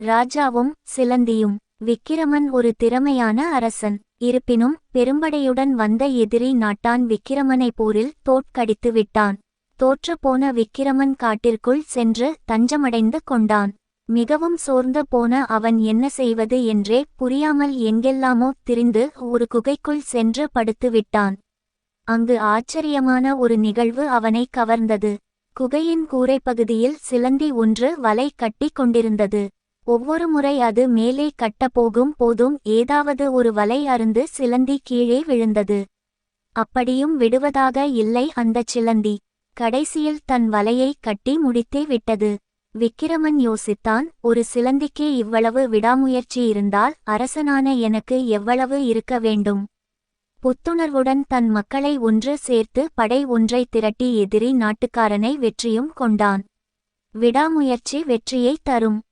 ராஜாவும் சிலந்தியும் விக்கிரமன் ஒரு திறமையான அரசன். இருப்பினும் பெரும்படையுடன் வந்த எதிரி நாட்டான் விக்கிரமனை போரில் தோற்கடித்து விட்டான். தோற்றுப்போன விக்கிரமன் காட்டிற்குள் சென்று தஞ்சமடைந்து கொண்டான். மிகவும் சோர்ந்து போன அவன் என்ன செய்வது என்றே புரியாமல் எங்கெல்லாமோ திரிந்து ஒரு குகைக்குள் சென்று படுத்து விட்டான். அங்கு ஆச்சரியமான ஒரு நிகழ்வு அவனை கவர்ந்தது. குகையின் கூரைப்பகுதியில் சிலந்தி ஒன்று வலை கட்டி கொண்டிருந்தது. ஒவ்வொரு முறை அது மேலே கட்டப்போகும் போதும் ஏதாவது ஒரு வலை அருந்து சிலந்தி கீழே விழுந்தது. அப்படியும் விடுவதாக இல்லை அந்தச் சிலந்தி. கடைசியில் தன் வலையை கட்டி முடித்தே விட்டது. விக்கிரமன் யோசித்தான் ஒரு சிலந்திக்கே இவ்வளவு விடாமுயற்சி இருந்தால் அரசனான எனக்கு எவ்வளவு இருக்க வேண்டும்? புத்துணர்வுடன் தன் மக்களை ஒன்று சேர்த்து படை ஒன்றை திரட்டி எதிரி நாட்டுக்காரனை வெற்றியும் கொண்டான். விடாமுயற்சி வெற்றியை தரும்.